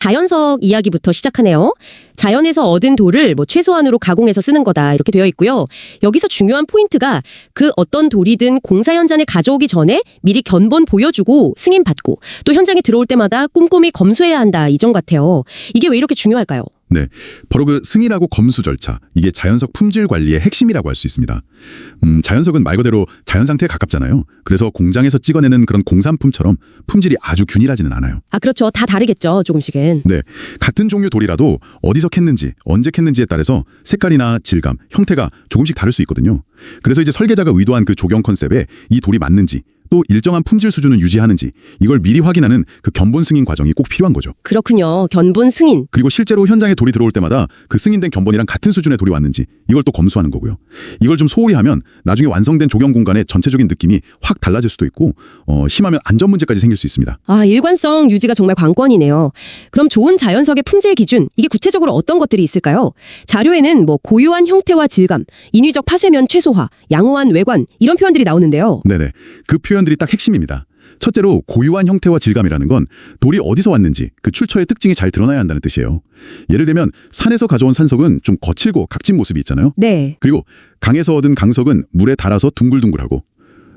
자연석 이야기부터 시작하네요. 자연에서 얻은 돌을 뭐 최소한으로 가공해서 쓰는 거다 이렇게 되어 있고요. 여기서 중요한 포인트가 그 어떤 돌이든 공사 현장에 가져오기 전에 미리 견본 보여주고 승인 받고 또 현장에 들어올 때마다 꼼꼼히 검수해야 한다 이 점 같아요. 이게 왜 이렇게 중요할까요? 네, 바로 그 승인하고 검수 절차, 이게 자연석 품질 관리의 핵심이라고 할 수 있습니다. 음, 자연석은 말 그대로 자연 상태에 가깝잖아요. 그래서 공장에서 찍어내는 그런 공산품처럼 품질이 아주 균일하지는 않아요. 아 그렇죠. 다 다르겠죠. 조금씩은. 네, 같은 종류 돌이라도 어디서 캤는지, 언제 캤는지에 따라서 색깔이나 질감, 형태가 조금씩 다를 수 있거든요. 그래서 이제 설계자가 의도한 그 조경 컨셉에 이 돌이 맞는지, 또 일정한 품질 수준을 유지하는지 이걸 미리 확인하는 그 견본 승인 과정이 꼭 필요한 거죠. 그렇군요. 견본 승인. 그리고 실제로 현장에 돌이 들어올 때마다 그 승인된 견본이랑 같은 수준의 돌이 왔는지 이걸 또 검수하는 거고요. 이걸 좀 소홀히 하면 나중에 완성된 조경 공간의 전체적인 느낌이 확 달라질 수도 있고 어, 심하면 안전 문제까지 생길 수 있습니다. 아, 일관성 유지가 정말 관건이네요. 그럼 좋은 자연석의 품질 기준, 이게 구체적으로 어떤 것들이 있을까요? 자료에는 뭐 고유한 형태와 질감, 인위적 파쇄면 최소화, 양호한 외관 이런 표현들이 나오는데요. 네네. 그 표현 들이 딱 핵심입니다. 첫째로 고유한 형태와 질감이라는 건 돌이 어디서 왔는지 그 출처의 특징이 잘 드러나야 한다는 뜻이에요. 예를 들면 산에서 가져온 산석은 좀 거칠고 각진 모습이 있잖아요. 네. 그리고 강에서 얻은 강석은 물에 닳아서 둥글둥글하고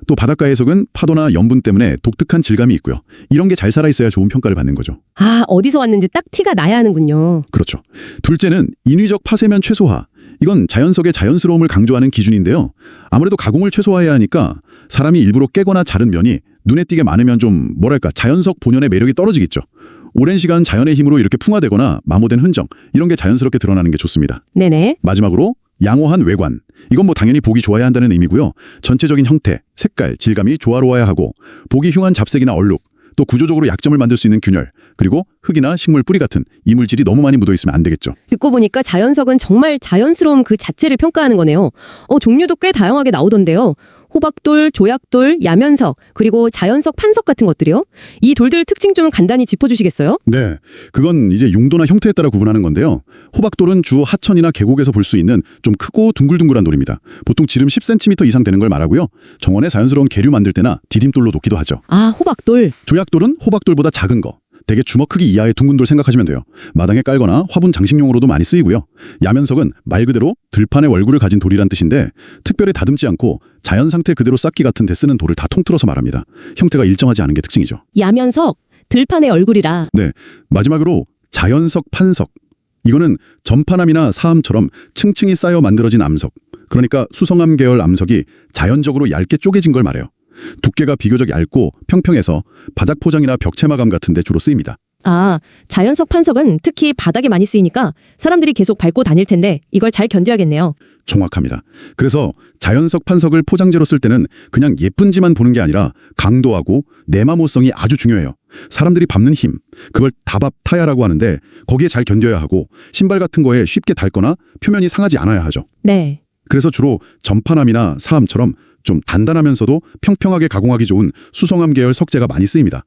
또 바닷가의 석은 파도나 염분 때문에 독특한 질감이 있고요. 이런 게 잘 살아있어야 좋은 평가를 받는 거죠. 아, 어디서 왔는지 딱 티가 나야 하는군요. 그렇죠. 둘째는 인위적 파쇄면 최소화. 이건 자연석의 자연스러움을 강조하는 기준인데요. 아무래도 가공을 최소화해야 하니까 사람이 일부러 깨거나 자른 면이 눈에 띄게 많으면 좀 뭐랄까 자연석 본연의 매력이 떨어지겠죠. 오랜 시간 자연의 힘으로 이렇게 풍화되거나 마모된 흔적 이런 게 자연스럽게 드러나는 게 좋습니다. 네네. 마지막으로 양호한 외관. 이건 뭐 당연히 보기 좋아야 한다는 의미고요. 전체적인 형태, 색깔, 질감이 조화로워야 하고 보기 흉한 잡색이나 얼룩, 또 구조적으로 약점을 만들 수 있는 균열, 그리고 흙이나 식물 뿌리 같은 이물질이 너무 많이 묻어 있으면 안 되겠죠. 듣고 보니까 자연석은 정말 자연스러움 그 자체를 평가하는 거네요. 어, 종류도 꽤 다양하게 나오던데요. 호박돌, 조약돌, 야면석, 그리고 자연석 판석 같은 것들이요. 이 돌들 특징 좀 간단히 짚어주시겠어요? 네, 그건 이제 용도나 형태에 따라 구분하는 건데요. 호박돌은 주 하천이나 계곡에서 볼 수 있는 좀 크고 둥글둥글한 돌입니다. 보통 지름 10cm 이상 되는 걸 말하고요. 정원에 자연스러운 계류 만들 때나 디딤돌로 놓기도 하죠. 아, 호박돌. 조약돌은 호박돌보다 작은 거. 대개 주먹 크기 이하의 둥근 돌 생각하시면 돼요. 마당에 깔거나 화분 장식용으로도 많이 쓰이고요. 야면석은 말 그대로 들판의 얼굴을 가진 돌이란 뜻인데 특별히 다듬지 않고 자연 상태 그대로 쌓기 같은 데 쓰는 돌을 다 통틀어서 말합니다. 형태가 일정하지 않은 게 특징이죠. 야면석, 들판의 얼굴이라. 네, 마지막으로 자연석 판석. 이거는 전파남이나 사암처럼 층층이 쌓여 만들어진 암석. 그러니까 수성암 계열 암석이 자연적으로 얇게 쪼개진 걸 말해요. 두께가 비교적 얇고 평평해서 바닥 포장이나 벽체 마감 같은 데 주로 쓰입니다. 아, 자연석 판석은 특히 바닥에 많이 쓰이니까 사람들이 계속 밟고 다닐 텐데 이걸 잘 견뎌야겠네요. 정확합니다. 그래서 자연석 판석을 포장재로 쓸 때는 그냥 예쁜지만 보는 게 아니라 강도하고 내마모성이 아주 중요해요. 사람들이 밟는 힘, 그걸 다밥 타야라고 하는데 거기에 잘 견뎌야 하고 신발 같은 거에 쉽게 닳거나 표면이 상하지 않아야 하죠. 네. 그래서 주로 전파남이나 사암처럼 좀 단단하면서도 평평하게 가공하기 좋은 수성암 계열 석재가 많이 쓰입니다.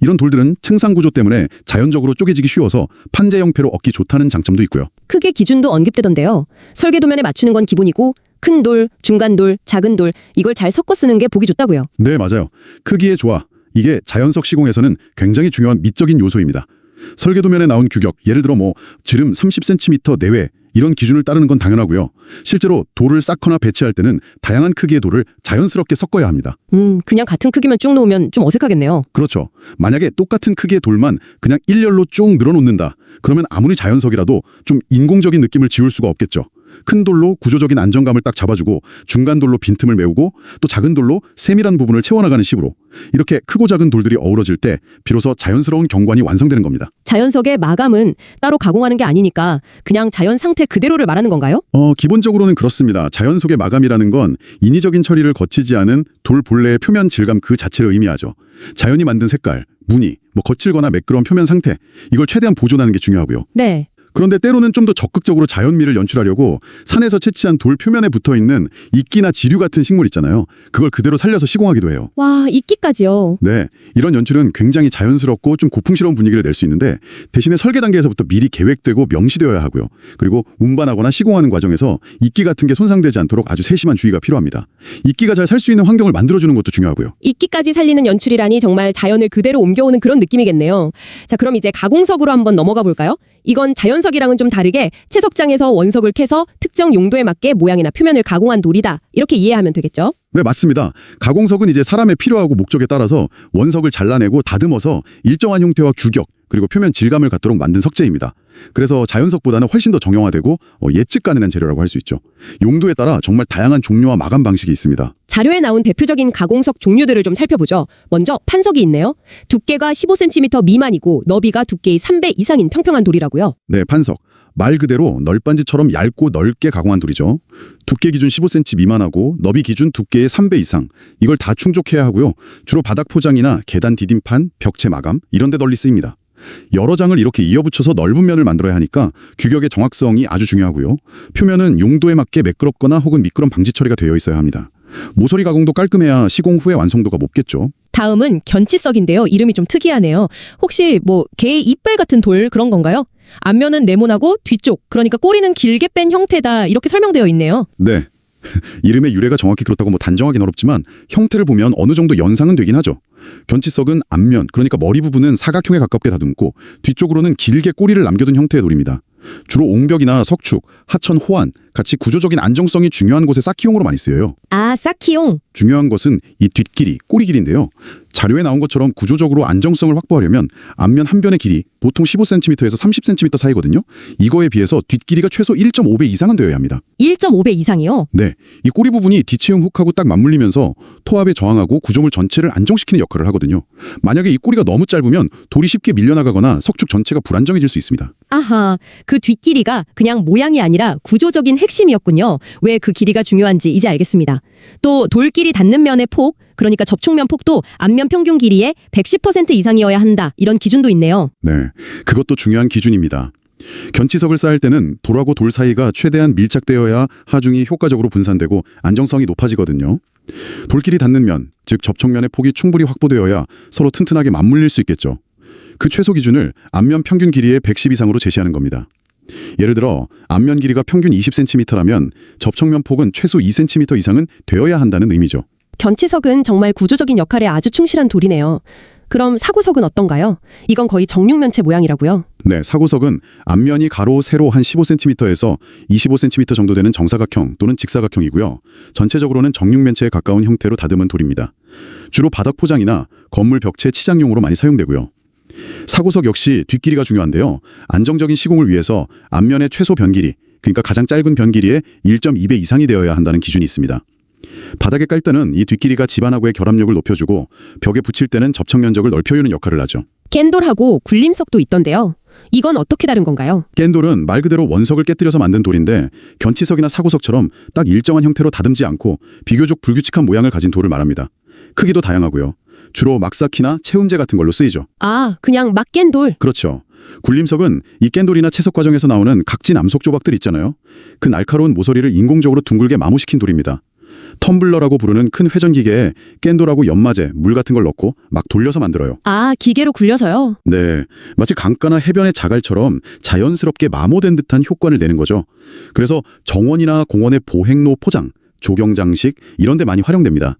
이런 돌들은 층상 구조 때문에 자연적으로 쪼개지기 쉬워서 판재 형태로 얻기 좋다는 장점도 있고요. 크게 기준도 언급되던데요. 설계 도면에 맞추는 건 기본이고 큰 돌, 중간 돌, 작은 돌 이걸 잘 섞어 쓰는 게 보기 좋다고요. 네, 맞아요. 크기의 조화. 이게 자연석 시공에서는 굉장히 중요한 미적인 요소입니다. 설계 도면에 나온 규격, 예를 들어 뭐 지름 30cm 내외 이런 기준을 따르는 건 당연하고요. 실제로 돌을 쌓거나 배치할 때는 다양한 크기의 돌을 자연스럽게 섞어야 합니다. 음, 그냥 같은 크기만 쭉 놓으면 좀 어색하겠네요. 그렇죠. 만약에 똑같은 크기의 돌만 그냥 일렬로 쭉 늘어놓는다. 그러면 아무리 자연석이라도 좀 인공적인 느낌을 지울 수가 없겠죠. 큰 돌로 구조적인 안정감을 딱 잡아주고 중간 돌로 빈틈을 메우고 또 작은 돌로 세밀한 부분을 채워나가는 식으로 이렇게 크고 작은 돌들이 어우러질 때 비로소 자연스러운 경관이 완성되는 겁니다. 자연석의 마감은 따로 가공하는 게 아니니까 그냥 자연 상태 그대로를 말하는 건가요? 어, 기본적으로는 그렇습니다. 자연 속의 마감이라는 건 인위적인 처리를 거치지 않은 돌 본래의 표면 질감 그 자체를 의미하죠. 자연이 만든 색깔, 무늬, 뭐 거칠거나 매끄러운 표면 상태 이걸 최대한 보존하는 게 중요하고요. 네. 그런데 때로는 좀 더 적극적으로 자연미를 연출하려고 산에서 채취한 돌 표면에 붙어 있는 이끼나 지류 같은 식물 있잖아요. 그걸 그대로 살려서 시공하기도 해요. 와, 이끼까지요. 네, 이런 연출은 굉장히 자연스럽고 좀 고풍스러운 분위기를 낼 수 있는데 대신에 설계 단계에서부터 미리 계획되고 명시되어야 하고요. 그리고 운반하거나 시공하는 과정에서 이끼 같은 게 손상되지 않도록 아주 세심한 주의가 필요합니다. 이끼가 잘 살 수 있는 환경을 만들어주는 것도 중요하고요. 이끼까지 살리는 연출이라니 정말 자연을 그대로 옮겨오는 그런 느낌이겠네요. 자, 그럼 이제 가공석으로 한번 넘어가 볼까요? 이건 자연석이랑은 좀 다르게 채석장에서 원석을 캐서 특정 용도에 맞게 모양이나 표면을 가공한 돌이다. 이렇게 이해하면 되겠죠? 네, 맞습니다. 가공석은 이제 사람의 필요하고 목적에 따라서 원석을 잘라내고 다듬어서 일정한 형태와 규격, 그리고 표면 질감을 갖도록 만든 석재입니다. 그래서 자연석보다는 훨씬 더 정형화되고 어, 예측 가능한 재료라고 할 수 있죠. 용도에 따라 정말 다양한 종류와 마감 방식이 있습니다. 자료에 나온 대표적인 가공석 종류들을 좀 살펴보죠. 먼저 판석이 있네요. 두께가 15cm 미만이고 너비가 두께의 3배 이상인 평평한 돌이라고요. 네, 판석. 말 그대로 널빤지처럼 얇고 넓게 가공한 돌이죠. 두께 기준 15cm 미만하고 너비 기준 두께의 3배 이상. 이걸 다 충족해야 하고요. 주로 바닥 포장이나 계단 디딤판, 벽체 마감 이런 데 널리 쓰입니다. 여러 장을 이렇게 이어붙여서 넓은 면을 만들어야 하니까 규격의 정확성이 아주 중요하고요. 표면은 용도에 맞게 매끄럽거나 혹은 미끄럼 방지 처리가 되어 있어야 합니다. 모서리 가공도 깔끔해야 시공 후에 완성도가 높겠죠. 다음은 견치석인데요. 이름이 좀 특이하네요. 혹시 뭐 개의 이빨 같은 돌 그런 건가요? 앞면은 네모나고 뒤쪽 그러니까 꼬리는 길게 뺀 형태다 이렇게 설명되어 있네요. 네. 이름의 유래가 정확히 그렇다고 뭐 단정하기는 어렵지만 형태를 보면 어느 정도 연상은 되긴 하죠. 견치석은 앞면, 그러니까 머리 부분은 사각형에 가깝게 다듬고 뒤쪽으로는 길게 꼬리를 남겨둔 형태의 돌입니다. 주로 옹벽이나 석축, 하천, 호안 같이 구조적인 안정성이 중요한 곳에 쌓기용으로 많이 쓰여요. 아, 쌓기용. 중요한 것은 이 뒷길이, 꼬리 길인데요. 자료에 나온 것처럼 구조적으로 안정성을 확보하려면 앞면 한 변의 길이 보통 15cm에서 30cm 사이거든요. 이거에 비해서 뒷길이가 최소 1.5배 이상은 되어야 합니다. 1.5배 이상이요. 네, 이 꼬리 부분이 뒤체형 훅하고 딱 맞물리면서 토합에 저항하고 구조물 전체를 안정시키는 역할을 하거든요. 만약에 이 꼬리가 너무 짧으면 돌이 쉽게 밀려나가거나 석축 전체가 불안정해질 수 있습니다. 아하, 그 뒷길이가 그냥 모양이 아니라 구조적인 핵심이었군요. 왜 그 길이가 중요한지 이제 알겠습니다. 또 돌길이 닿는 면의 폭, 그러니까 접촉면 폭도 앞면 평균 길이의 110% 이상이어야 한다. 이런 기준도 있네요. 네, 그것도 중요한 기준입니다. 견치석을 쌓을 때는 돌하고 돌 사이가 최대한 밀착되어야 하중이 효과적으로 분산되고 안정성이 높아지거든요. 돌끼리 닿는 면, 즉 접촉면의 폭이 충분히 확보되어야 서로 튼튼하게 맞물릴 수 있겠죠. 그 최소 기준을 앞면 평균 길이의 110 이상으로 제시하는 겁니다. 예를 들어 앞면 길이가 평균 20cm라면 접촉면 폭은 최소 2cm 이상은 되어야 한다는 의미죠. 견치석은 정말 구조적인 역할에 아주 충실한 돌이네요. 그럼 사구석은 어떤가요? 이건 거의 정육면체 모양이라고요. 네, 사고석은 앞면이 가로, 세로 한 15cm에서 25cm 정도 되는 정사각형 또는 직사각형이고요. 전체적으로는 정육면체에 가까운 형태로 다듬은 돌입니다. 주로 바닥 포장이나 건물 벽체 치장용으로 많이 사용되고요. 사고석 역시 뒷길이가 중요한데요. 안정적인 시공을 위해서 앞면의 최소 변 길이, 그러니까 가장 짧은 변 길이의 1.2배 이상이 되어야 한다는 기준이 있습니다. 바닥에 깔 때는 이 뒷길이가 집안하고의 결합력을 높여주고 벽에 붙일 때는 접착 면적을 넓혀주는 역할을 하죠. 깬돌하고 굴림석도 있던데요. 이건 어떻게 다른 건가요? 깬돌은 말 그대로 원석을 깨뜨려서 만든 돌인데 견치석이나 사고석처럼 딱 일정한 형태로 다듬지 않고 비교적 불규칙한 모양을 가진 돌을 말합니다. 크기도 다양하고요. 주로 막사키나 채움제 같은 걸로 쓰이죠. 아, 그냥 막 깬 돌. 그렇죠. 굴림석은 이 깬돌이나 채석 과정에서 나오는 각진 암석 조각들 있잖아요. 그 날카로운 모서리를 인공적으로 둥글게 마모시킨 돌입니다. 텀블러라고 부르는 큰 회전기계에 깬돌하고 연마제, 물 같은 걸 넣고 막 돌려서 만들어요. 아, 기계로 굴려서요. 네, 마치 강가나 해변의 자갈처럼 자연스럽게 마모된 듯한 효과를 내는 거죠. 그래서 정원이나 공원의 보행로 포장, 조경 장식 이런 데 많이 활용됩니다.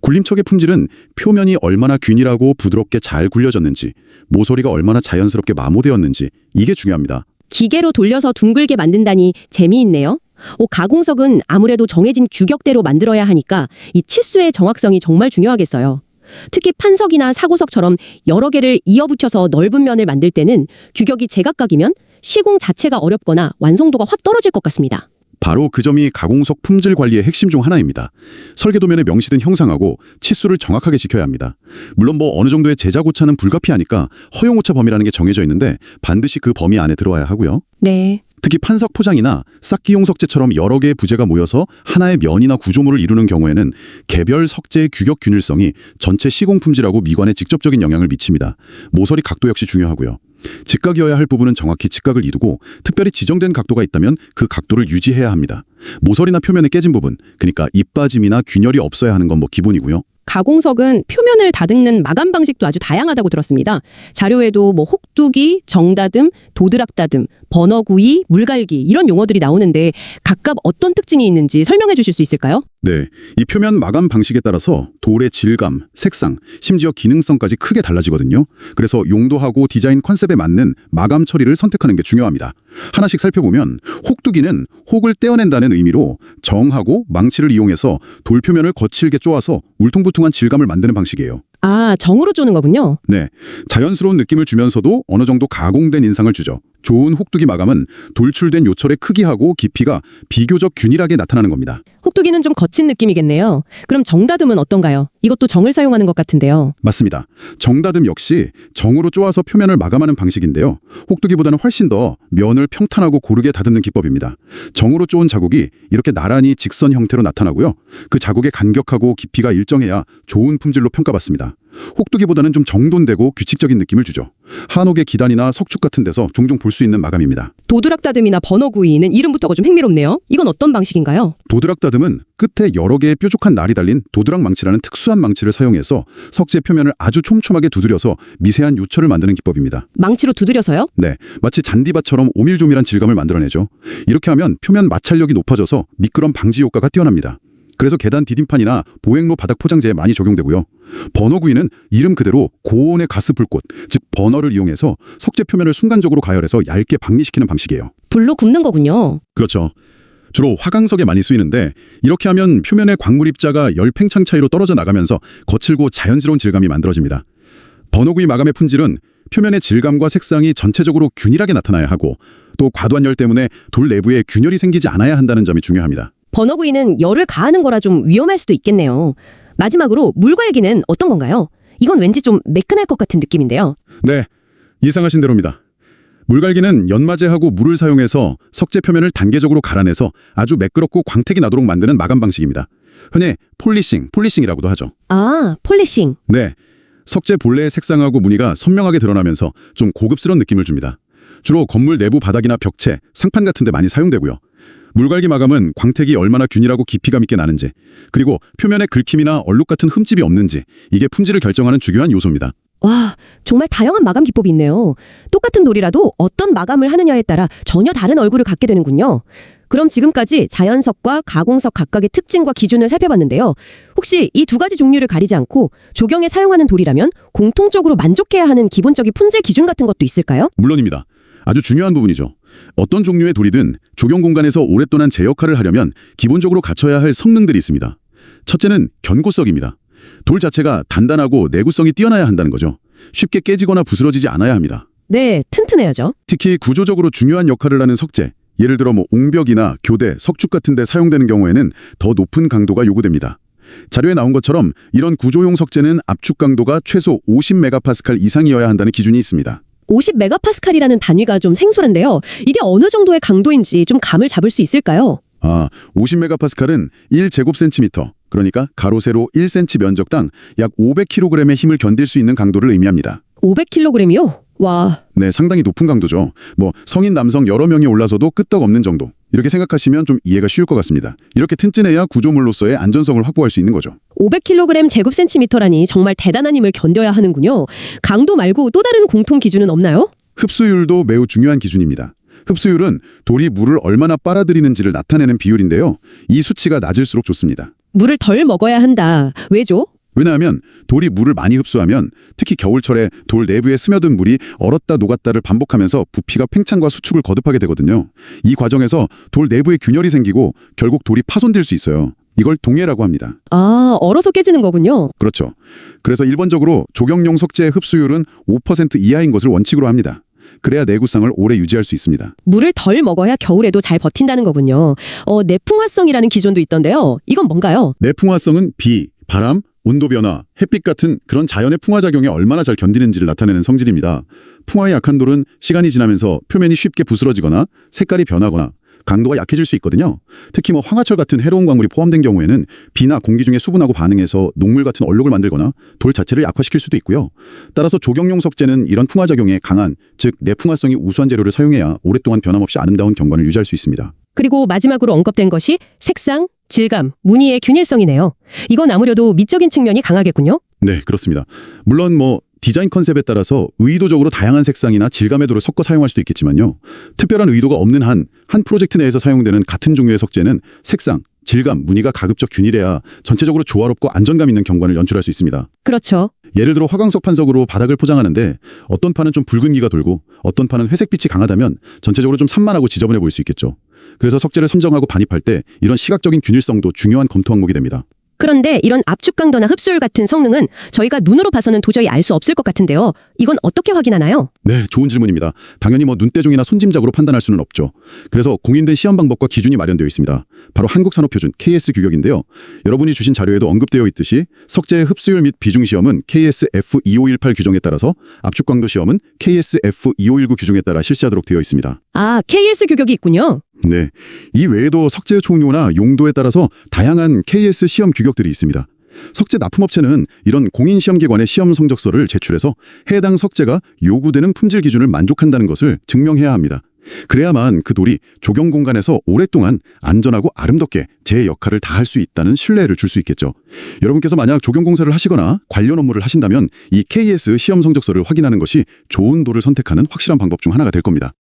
굴림척의 품질은 표면이 얼마나 균일하고 부드럽게 잘 굴려졌는지, 모서리가 얼마나 자연스럽게 마모되었는지 이게 중요합니다. 기계로 돌려서 둥글게 만든다니 재미있네요. 오, 가공석은 아무래도 정해진 규격대로 만들어야 하니까 이 치수의 정확성이 정말 중요하겠어요. 특히 판석이나 사고석처럼 여러 개를 이어붙여서 넓은 면을 만들 때는 규격이 제각각이면 시공 자체가 어렵거나 완성도가 확 떨어질 것 같습니다. 바로 그 점이 가공석 품질 관리의 핵심 중 하나입니다. 설계도면에 명시된 형상하고 치수를 정확하게 지켜야 합니다. 물론 뭐 어느 정도의 제작 오차는 불가피하니까 허용 오차 범위라는 게 정해져 있는데 반드시 그 범위 안에 들어와야 하고요. 네. 특히 판석 포장이나 쌓기용 석재처럼 여러 개의 부재가 모여서 하나의 면이나 구조물을 이루는 경우에는 개별 석재의 규격 균일성이 전체 시공 품질하고 미관에 직접적인 영향을 미칩니다. 모서리 각도 역시 중요하고요. 직각이어야 할 부분은 정확히 직각을 이루고 특별히 지정된 각도가 있다면 그 각도를 유지해야 합니다. 모서리나 표면에 깨진 부분, 그러니까 입빠짐이나 균열이 없어야 하는 건 뭐 기본이고요. 가공석은 표면을 다듬는 마감 방식도 아주 다양하다고 들었습니다. 자료에도 뭐 혹두기, 정다듬, 도드락 다듬, 버너구이, 물갈기 이런 용어들이 나오는데 각각 어떤 특징이 있는지 설명해 주실 수 있을까요? 네, 이 표면 마감 방식에 따라서 돌의 질감, 색상, 심지어 기능성까지 크게 달라지거든요. 그래서 용도하고 디자인 컨셉에 맞는 마감 처리를 선택하는 게 중요합니다. 하나씩 살펴보면 혹두기는 혹을 떼어낸다는 의미로 정하고 망치를 이용해서 돌 표면을 거칠게 쪼아서 울퉁불퉁한 질감을 만드는 방식이에요. 아, 정으로 쪼는 거군요. 네, 자연스러운 느낌을 주면서도 어느 정도 가공된 인상을 주죠. 좋은 혹두기 마감은 돌출된 요철의 크기하고 깊이가 비교적 균일하게 나타나는 겁니다. 혹두기는 좀 거친 느낌이겠네요. 그럼 정다듬은 어떤가요? 이것도 정을 사용하는 것 같은데요. 맞습니다. 정다듬 역시 정으로 쪼아서 표면을 마감하는 방식인데요. 혹두기보다는 훨씬 더 면을 평탄하고 고르게 다듬는 기법입니다. 정으로 쪼은 자국이 이렇게 나란히 직선 형태로 나타나고요. 그 자국의 간격하고 깊이가 일정해야 좋은 품질로 평가받습니다. 혹두기보다는 좀 정돈되고 규칙적인 느낌을 주죠. 한옥의 기단이나 석축 같은 데서 종종 볼 수 있는 마감입니다. 도드락 다듬이나 버너 구이는 이름부터가 좀 흥미롭네요. 이건 어떤 방식인가요? 도드락 다듬은 끝에 여러 개의 뾰족한 날이 달린 도드락 망치라는 특수한 망치를 사용해서 석재 표면을 아주 촘촘하게 두드려서 미세한 요철을 만드는 기법입니다. 망치로 두드려서요? 네, 마치 잔디밭처럼 오밀조밀한 질감을 만들어내죠. 이렇게 하면 표면 마찰력이 높아져서 미끄럼 방지 효과가 뛰어납니다. 그래서 계단 디딤판이나 보행로 바닥 포장재에 많이 적용되고요. 버너구이는 이름 그대로 고온의 가스 불꽃, 즉 버너를 이용해서 석재 표면을 순간적으로 가열해서 얇게 박리시키는 방식이에요. 불로 굽는 거군요. 그렇죠. 주로 화강석에 많이 쓰이는데 이렇게 하면 표면의 광물 입자가 열 팽창 차이로 떨어져 나가면서 거칠고 자연스러운 질감이 만들어집니다. 버너구이 마감의 품질은 표면의 질감과 색상이 전체적으로 균일하게 나타나야 하고 또 과도한 열 때문에 돌 내부에 균열이 생기지 않아야 한다는 점이 중요합니다. 버너구이는 열을 가하는 거라 좀 위험할 수도 있겠네요. 마지막으로 물갈기는 어떤 건가요? 이건 왠지 좀 매끈할 것 같은 느낌인데요. 네, 예상하신 대로입니다. 물갈기는 연마제하고 물을 사용해서 석재 표면을 단계적으로 갈아내서 아주 매끄럽고 광택이 나도록 만드는 마감 방식입니다. 흔히 폴리싱, 폴리싱이라고도 하죠. 아, 폴리싱. 네. 석재 본래의 색상하고 무늬가 선명하게 드러나면서 좀 고급스러운 느낌을 줍니다. 주로 건물 내부 바닥이나 벽체, 상판 같은 데 많이 사용되고요. 물갈기 마감은 광택이 얼마나 균일하고 깊이감 있게 나는지, 그리고 표면에 긁힘이나 얼룩 같은 흠집이 없는지, 이게 품질을 결정하는 중요한 요소입니다. 와, 정말 다양한 마감 기법이 있네요. 똑같은 돌이라도 어떤 마감을 하느냐에 따라 전혀 다른 얼굴을 갖게 되는군요. 그럼 지금까지 자연석과 가공석 각각의 특징과 기준을 살펴봤는데요. 혹시 이 두 가지 종류를 가리지 않고 조경에 사용하는 돌이라면 공통적으로 만족해야 하는 기본적인 품질 기준 같은 것도 있을까요? 물론입니다. 아주 중요한 부분이죠. 어떤 종류의 돌이든 조경 공간에서 오랫동안 제 역할을 하려면 기본적으로 갖춰야 할 성능들이 있습니다. 첫째는 견고성입니다. 돌 자체가 단단하고 내구성이 뛰어나야 한다는 거죠. 쉽게 깨지거나 부스러지지 않아야 합니다. 네, 튼튼해야죠. 특히 구조적으로 중요한 역할을 하는 석재, 예를 들어 뭐 옹벽이나 교대, 석축 같은 데 사용되는 경우에는 더 높은 강도가 요구됩니다. 자료에 나온 것처럼 이런 구조용 석재는 압축 강도가 최소 50메가파스칼 이상이어야 한다는 기준이 있습니다. 50 메가파스칼이라는 단위가 좀 생소한데요. 이게 어느 정도의 강도인지 좀 감을 잡을 수 있을까요? 아, 50메가파스칼은 1제곱센티미터, 그러니까 가로 세로 1cm 면적당 약 500kg의 힘을 견딜 수 있는 강도를 의미합니다. 500kg이요? 와, 네, 상당히 높은 강도죠. 뭐 성인 남성 여러 명이 올라서도 끄떡없는 정도. 이렇게 생각하시면 좀 이해가 쉬울 것 같습니다. 이렇게 튼튼해야 구조물로서의 안전성을 확보할 수 있는 거죠. 500kg 제곱센티미터라니 정말 대단한 힘을 견뎌야 하는군요. 강도 말고 또 다른 공통 기준은 없나요? 흡수율도 매우 중요한 기준입니다. 흡수율은 돌이 물을 얼마나 빨아들이는지를 나타내는 비율인데요. 이 수치가 낮을수록 좋습니다. 물을 덜 먹어야 한다. 왜죠? 왜냐하면 돌이 물을 많이 흡수하면 특히 겨울철에 돌 내부에 스며든 물이 얼었다 녹았다를 반복하면서 부피가 팽창과 수축을 거듭하게 되거든요. 이 과정에서 돌 내부에 균열이 생기고 결국 돌이 파손될 수 있어요. 이걸 동해라고 합니다. 아, 얼어서 깨지는 거군요. 그렇죠. 그래서 일반적으로 조경용 석재의 흡수율은 5% 이하인 것을 원칙으로 합니다. 그래야 내구성을 오래 유지할 수 있습니다. 물을 덜 먹어야 겨울에도 잘 버틴다는 거군요. 어, 내풍화성이라는 기준도 있던데요. 이건 뭔가요? 내풍화성은 비, 바람, 온도 변화, 햇빛 같은 그런 자연의 풍화 작용에 얼마나 잘 견디는지를 나타내는 성질입니다. 풍화에 약한 돌은 시간이 지나면서 표면이 쉽게 부스러지거나 색깔이 변하거나 강도가 약해질 수 있거든요. 특히 뭐 황화철 같은 해로운 광물이 포함된 경우에는 비나 공기 중에 수분하고 반응해서 녹물 같은 얼룩을 만들거나 돌 자체를 약화시킬 수도 있고요. 따라서 조경용 석재는 이런 풍화작용에 강한 즉 내풍화성이 우수한 재료를 사용해야 오랫동안 변함없이 아름다운 경관을 유지할 수 있습니다. 그리고 마지막으로 언급된 것이 색상, 질감, 무늬의 균일성이네요. 이건 아무래도 미적인 측면이 강하겠군요. 네, 그렇습니다. 물론 뭐 디자인 컨셉에 따라서 의도적으로 다양한 색상이나 질감의 도를 섞어 사용할 수도 있겠지만요. 특별한 의도가 없는 한, 한 프로젝트 내에서 사용되는 같은 종류의 석재는 색상, 질감, 무늬가 가급적 균일해야 전체적으로 조화롭고 안정감 있는 경관을 연출할 수 있습니다. 그렇죠. 예를 들어 화강석 판석으로 바닥을 포장하는데 어떤 판은 좀 붉은기가 돌고 어떤 판은 회색빛이 강하다면 전체적으로 좀 산만하고 지저분해 보일 수 있겠죠. 그래서 석재를 선정하고 반입할 때 이런 시각적인 균일성도 중요한 검토 항목이 됩니다. 그런데 이런 압축 강도나 흡수율 같은 성능은 저희가 눈으로 봐서는 도저히 알 수 없을 것 같은데요. 이건 어떻게 확인하나요? 네, 좋은 질문입니다. 당연히 뭐 눈대중이나 손짐작으로 판단할 수는 없죠. 그래서 공인된 시험 방법과 기준이 마련되어 있습니다. 바로 한국산업표준 KS 규격인데요. 여러분이 주신 자료에도 언급되어 있듯이 석재의 흡수율 및 비중 시험은 KS F2518 규정에 따라서 압축 강도 시험은 KS F2519 규정에 따라 실시하도록 되어 있습니다. 아, KS 규격이 있군요. 네. 이 외에도 석재의 종류나 용도에 따라서 다양한 KS 시험 규격들이 있습니다. 석재 납품업체는 이런 공인시험기관의 시험 성적서를 제출해서 해당 석재가 요구되는 품질 기준을 만족한다는 것을 증명해야 합니다. 그래야만 그 돌이 조경 공간에서 오랫동안 안전하고 아름답게 제 역할을 다할 수 있다는 신뢰를 줄 수 있겠죠. 여러분께서 만약 조경 공사를 하시거나 관련 업무를 하신다면 이 KS 시험 성적서를 확인하는 것이 좋은 돌을 선택하는 확실한 방법 중 하나가 될 겁니다.